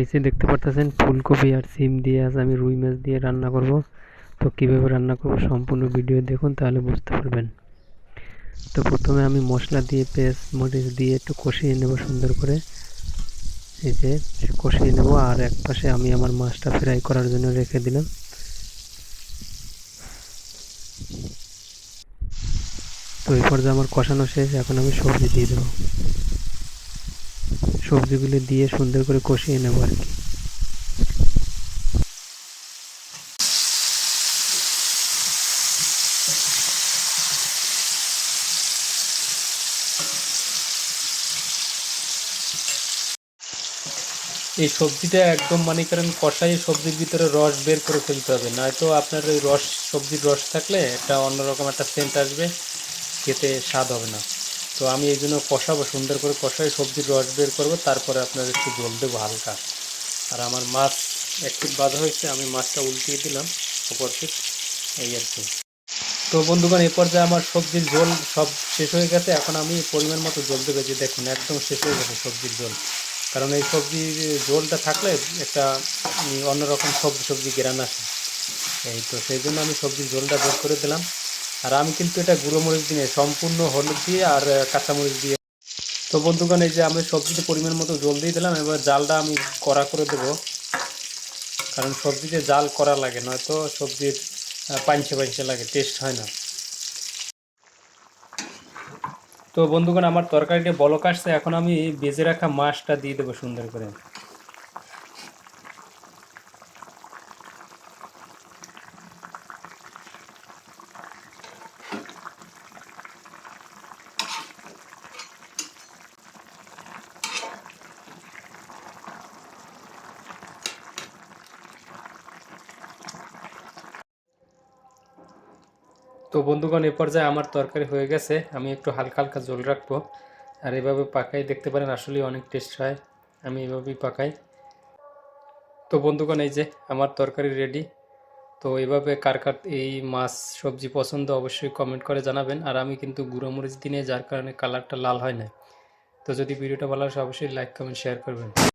এই যে দেখতে পারতেছেন, ফুলকপি আর সিম দিয়ে আজ আমি রুই মাছ দিয়ে রান্না করব। তো কীভাবে রান্না করব সম্পূর্ণ ভিডিও দেখুন, তাহলে বুঝতে পারবেন। তো প্রথমে আমি মশলা দিয়ে, পেঁয়াজ, মরিচ দিয়ে একটু কষিয়ে নেব সুন্দর করে। এই যে কষিয়ে নেব, আর এক পাশে আমি আমার মাছটা ফ্রাই করার জন্য রেখে দিলাম। তো এই পর্যায়ে আমার কষানো শেষ, এখন আমি সবজি দিয়ে দেবো। সবজিগুলো দিয়ে সুন্দর করে কষিয়ে নেব আর কি। এই সবজিটা একদম মানে করেন কষাই সবজির ভিতরে রস বের করে ফেলতে হবে, নয়তো আপনার ওই রস, সবজির রস থাকলে একটা অন্যরকম একটা সেন্ট আসবে, খেতে স্বাদ হবে না। তো আমি এই জন্য কষাবো, সুন্দর করে কষাই, সবজির রস বের করব, তারপরে আপনার একটু জল দেবো হালকা। আর আমার মাছ একটু বাঁধা হয়েছে, আমি মাছটা উল্টিয়ে দিলাম অপর পিঠ এই আর কি। তো বন্ধুগণ এ পর্যায়ে আমার সবজির ঝোল সব শেষ হয়ে গেছে, এখন আমি পরিমাণ মতো জল দেবে যে দেখুন, একদম শেষ হয়ে গেছে সবজির ঝোল। কারণ এই সবজির ঝোলটা থাকলে একটা অন্যরকম সবজি সবজি গ্রান আসে। এই তো, সেই জন্য আমি সবজির ঝোলটা বের করে দিলাম। আর আমি কিন্তু এটা গুঁড়ো মরিচ দিয়ে সম্পূর্ণ হলুদ দিয়ে আর কাঁচামরিচ দিয়ে। তো বন্ধুগণ, এই যে আমি সবজিতে পরিমাণ মতো জল দিয়ে দিলাম, এবার জালটা আমি কড়া করে দেবো। কারণ সবজিতে জাল করা লাগে, নয়তো সবজির পাঞ্চে পাঞ্চে লাগে টেস্ট হয় না। তো বন্ধুগণ, আমার তরকারিটা বলক আসছে, এখন আমি বেজে রাখা মাছটা দিয়ে দেবো সুন্দর করে। তো বন্ধুগণ, এ পর্যায়ে আমার তরকারি হয়ে গেছে। আমি একটু হালকা হালকা জল রাখব। আর এভাবে পাকাই, দেখতে পারেন আসলে অনেক টেস্ট হয়। আমি এভাবেই পাকাই। তো বন্ধুগণ, এই যে আমার তরকারি রেডি তো এভাবে কার কার এই মাছ, সবজি পছন্দ অবশ্যই কমেন্ট করে জানাবেন। আর আমি কিন্তু গুঁড়ো মরিচ দিনে যার কারণে কালারটা লাল হয় না তো যদি ভিডিওটা ভালো আসে, অবশ্যই লাইক কমেন্ট শেয়ার করবেন।